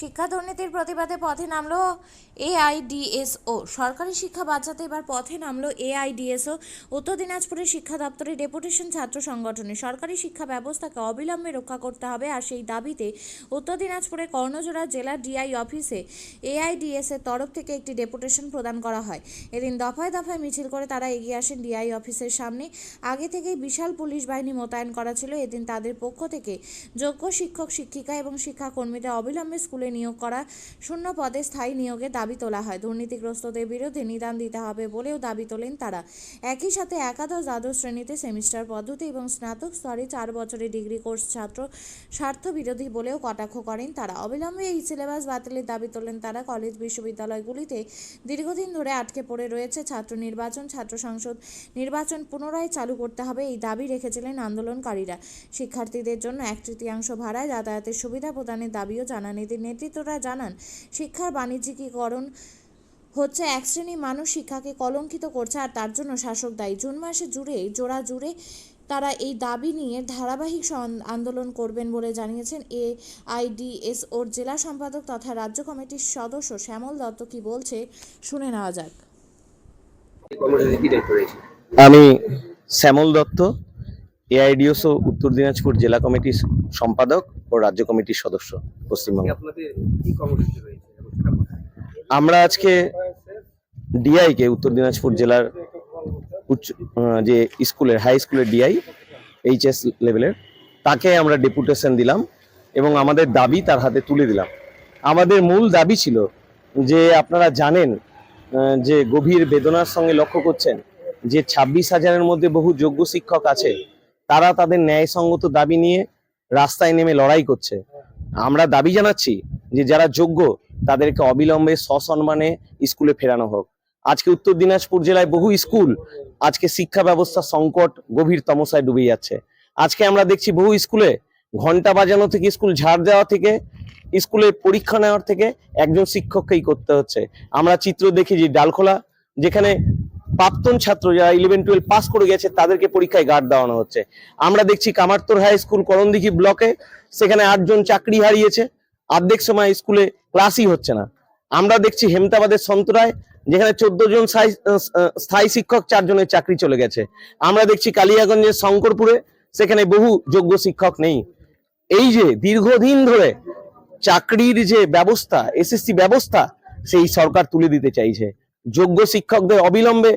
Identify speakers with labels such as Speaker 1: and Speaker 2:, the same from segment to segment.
Speaker 1: শিক্ষা দুর্নীতির প্রতিবাদে পথে নামলো এআইডিএসও। সরকারি শিক্ষা বাঁচাতে এবার পথে নামলো এআইডিএসও। উত্তর দিনাজপুরের শিক্ষা দপ্তরের ডেপুটেশন ছাত্র সংগঠনে সরকারি শিক্ষা ব্যবস্থাকে অবিলম্বে রক্ষা করতে হবে আর সেই দাবিতে উত্তর দিনাজপুরের কর্ণজোড়া জেলা ডিআই অফিসে এআইডিএস এর তরফ থেকে একটি ডেপুটেশন প্রদান করা হয়। এদিন দফায় দফায় মিছিল করে তারা এগিয়ে আসেন ডিআই অফিসের সামনে। আগে থেকেই বিশাল পুলিশ বাহিনী মোতায়েন করা ছিল। এদিন তাদের পক্ষ থেকে যোগ্য শিক্ষক, শিক্ষিকা এবং শিক্ষাকর্মীদের অবিলম্বে স্কুলে নিয়োগ করা শূন্য পদে স্থায়ী নিয়োগের দাবি তোলা হয়। দুর্নীতিগ্রস্তদের বিরুদ্ধে নিদান দিতে হবে বলেও দাবি তোলেন তারা। একই সাথে একাদশ দ্বাদশ শ্রেণীতে সেমিস্টার পদ্ধতি এবং স্নাতক স্তরে চার বছরের ডিগ্রি কোর্স ছাত্র স্বার্থ বিরোধী বলেও কটাক্ষ করেন তারা। অবিলম্বে এই সিলেবাস বাতিলের দাবি তোলেন তারা। কলেজ বিশ্ববিদ্যালয়গুলিতে দীর্ঘদিন ধরে আটকে পড়ে রয়েছে ছাত্র নির্বাচন। ছাত্র সংসদ নির্বাচন পুনরায় চালু করতে হবে এই দাবি রেখেছিলেন আন্দোলনকারীরা। শিক্ষার্থীদের জন্য এক তৃতীয়াংশ ভাড়ায় যাতায়াতের সুবিধা প্রদানের দাবিও জানান এদের নেতৃত্বরা জানান, শিক্ষার বাণিজ্যিকীকরণ হচ্ছে এক শ্রেণি মানুষ শিক্ষাকে কলঙ্কিত করছে আর তার জন্য শাসক দায়ী। জুন মাসে জুড়ে, জোড়া জুড়ে তারা এই দাবি নিয়ে ধারাবাহিক আন্দোলন করবেন বলে জানিয়েছেন এ ওর জেলা সম্পাদক তথা রাজ্য কমিটির সদস্য শ্যামল দত্ত কি বলছে শুনে নেওয়া যাক।
Speaker 2: আমি শ্যামল দত্ত এআইডিওসও উত্তর দিনাজপুর জেলা কমিটির সম্পাদক ও রাজ্য কমিটির সদস্য পশ্চিমবঙ্গ? আমরা আজকে ডিআই কে উত্তর দিনাজপুর জেলার উচ্চ যে স্কুলের হাই স্কুলের ডিআই এইচএস লেভেলের তাকে আমরা ডেপুটেশন দিলাম এবং আমাদের দাবি তার হাতে তুলে দিলাম আমাদের মূল দাবি ছিল যে আপনারা জানেন যে গভীর বেদনার সঙ্গে লক্ষ্য করছেন যে ছাব্বিশ হাজারের মধ্যে বহু যোগ্য শিক্ষক আছে তারা তাদের ন্যায়সঙ্গত দাবি নিয়ে রাস্তায় নেমে লড়াই করছে। আমরা দাবি জানাচ্ছি যে যারা যোগ্য, তাদেরকে অবিলম্বে সসম্মানে স্কুলে ফেরানো হোক। আজকে উত্তর দিনাজপুর জেলায় বহু স্কুল আজকে শিক্ষা ব্যবস্থা সংকট গভীর তমসায় ডুবে যাচ্ছে। আজকে আমরা দেখছি বহু স্কুলে ঘণ্টা বাজানো থেকে, স্কুল ঝাড় দেওয়া থেকে স্কুলে পরীক্ষা নেওয়ার থেকে একজন শিক্ষককেই করতে হচ্ছে। আমরা চিত্র দেখি যে ডালখোলা, যেখানে প্রাক্তন ছাত্র যারা ইলেভেন টুয়েলভ পাস করে গেছে, তাদেরকে পরীক্ষায় গার্ড দেওয়ানো হচ্ছে। আমরা দেখছি কামারতর হাই স্কুল করণদিঘি ব্লকে সেখানে আটজন চাকরি হারিয়েছে। অর্ধেক সময় স্কুলে ক্লাসই হচ্ছে না। আমরা দেখছি হেমতাবাদের সন্তরায় যেখানে চোদ্দ জন স্থায়ী শিক্ষক চারজনের চাকরি চলে গেছে। আমরা দেখছি কালিয়াগঞ্জের শঙ্করপুরে, সেখানে বহু যোগ্য শিক্ষক নেই। এই যে দীর্ঘদিন ধরে চাকরির যে ব্যবস্থা এসএসসি ব্যবস্থা, সেই সরকার তুলে দিতে চাইছে। যোগ্য শিক্ষকদের অবিলম্বে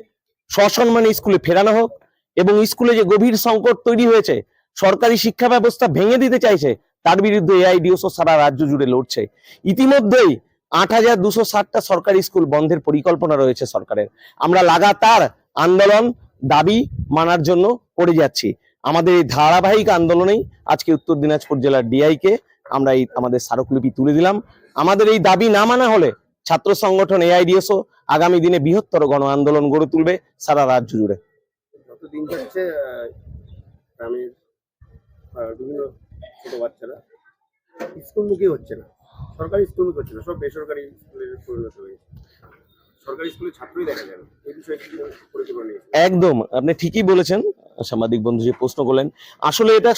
Speaker 2: সসম্মানে স্কুলে ফেরানো হোক এবং স্কুলে যে গভীর সংকট তৈরি হয়েছে, সরকারি শিক্ষা ব্যবস্থা ভেঙে দিতে চাইছে, তার বিরুদ্ধে এআইডিওসও সারা রাজ্য জুড়ে লড়ছে। ইতিমধ্যেই আট হাজার দুশো ষাটটা সরকারি স্কুল বন্ধের পরিকল্পনা রয়েছে সরকারের। আমরা লাগাতার আন্দোলন, দাবি মানার জন্য করে যাচ্ছি। আমাদের এই ধারাবাহিক আন্দোলনেই আজকে উত্তর দিনাজপুর জেলার ডিআইকে আমরা এই আমাদের স্মারকলিপি তুলে দিলাম। আমাদের এই দাবি না মানা হলে ছাত্র সংগঠন এআইডিএসও আগামী দিনে বৃহত্তর গণ আন্দোলন গড়ে তুলবে সারা রাজ্য জুড়ে।
Speaker 3: যাচ্ছে গ্রামের বিভিন্ন ছোট বাচ্চারা স্কুলমুখী হচ্ছে না। সরকারি স্কুলমুখী হচ্ছে না সব বেসরকারি স্কুলে পরিণত হয়েছে সরকারি স্কুলে ছাত্রই দেখা যায় এই বিষয়ে
Speaker 2: একদম আপনি ঠিকই বলেছেন। সাংবাদিক বন্ধু যে প্রশ্ন করলেন, আসলে এটা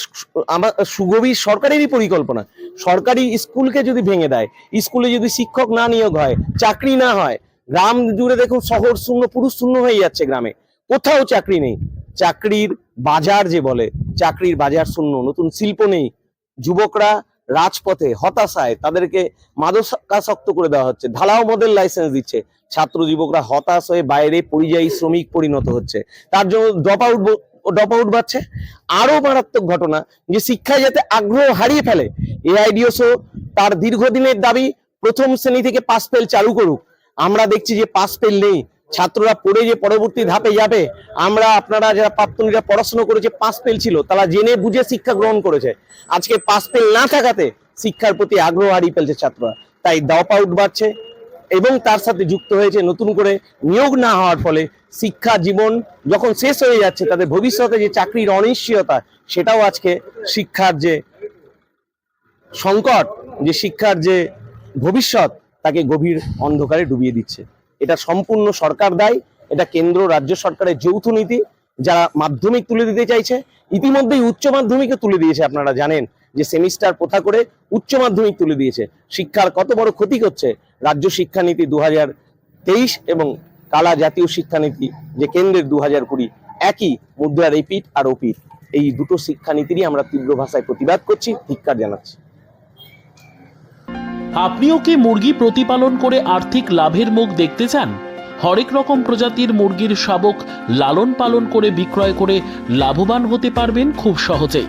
Speaker 2: আমার সুগভীর সরকারেরই পরিকল্পনা। সরকারি স্কুলকে যদি ভেঙে দেয়, স্কুলে যদি শিক্ষক না নিয়োগ হয়, চাকরি না হয়, গ্রাম জুড়ে দেখুন শহর শূন্য, পুরুষ শূন্য হয়ে যাচ্ছে গ্রামে। কোথাও চাকরি নেই। চাকরির বাজার যে বলে, চাকরির বাজার শূন্য, নতুন শিল্প নেই। যুবকরা রাজপথে হতাশায়, তাদেরকে মাদকাসক্ত করে দেওয়া হচ্ছে। ঢালাও মডেল লাইসেন্স দিচ্ছে। ছাত্র যুবকরা হতাশ হয়ে বাইরে পরিযায়ী শ্রমিক পরিণত হচ্ছে। তার জন্য ড্রপ আউট ড্রপ আউট বাড়ছে। আরও মারাত্মক ঘটনা যে শিক্ষায় যাতে আগ্রহ হারিয়ে ফেলে এআইডিওসও তার দীর্ঘদিনের দাবি প্রথম শ্রেণি থেকে পাস ফেল চালু করুক। আমরা দেখছি যে পাস ফেল নেই। ছাত্ররা পড়ে যে পরবর্তী ধাপে যাবে, আমরা আপনারা যারা প্রাক্তনীরা পড়াশোনা করেছে, পাস ফেল ছিল, তারা জেনে বুঝে শিক্ষা গ্রহণ করেছে। আজকে পাস ফেল না থাকাতে শিক্ষার প্রতি আগ্রহ হারিয়ে ফেলছে ছাত্ররা। তাই ড্রপ আউট বাড়ছে। এবং তার সাথে যুক্ত হয়েছে, নতুন করে নিয়োগ না হওয়ার ফলে শিক্ষা জীবন যখন শেষ হয়ে যাচ্ছে, তাদের ভবিষ্যতে যে চাকরির অনিশ্চয়তা, সেটাও আজকে শিক্ষার যে সংকট, যে শিক্ষার যে ভবিষ্যৎ, তাকে গভীর অন্ধকারে ডুবিয়ে দিচ্ছে। এটা সম্পূর্ণ সরকার দায়, এটা কেন্দ্র, রাজ্য সরকারের যৌথ নীতি, যারা মাধ্যমিক তুলে দিতে চাইছে, ইতিমধ্যেই উচ্চ মাধ্যমিকে তুলে দিয়েছে, আপনারা জানেন। যে সেমিস্টার প্রথা করে উচ্চ মাধ্যমিক তুলে দিয়েছে। শিক্ষার কত বড় ক্ষতি করছে? রাজ্য শিক্ষানীতি দু তেইশ এবং কালা জাতীয় শিক্ষানীতি যে কেন্দ্রের দু হাজার কুড়ি, একই মুদ্রার এপিট আর ওপিট এই দুটো শিক্ষানীতিরই আমরা তীব্র ভাষায় প্রতিবাদ করছি, ধিক্কার জানাচ্ছি।
Speaker 4: আপনিও কি মুরগি প্রতিপালন করে আর্থিক লাভের মুখ দেখতে চান? হরেক রকম প্রজাতির মুরগির শাবক লালন পালন করে বিক্রয় করে লাভবান হতে পারবেন খুব সহজেই।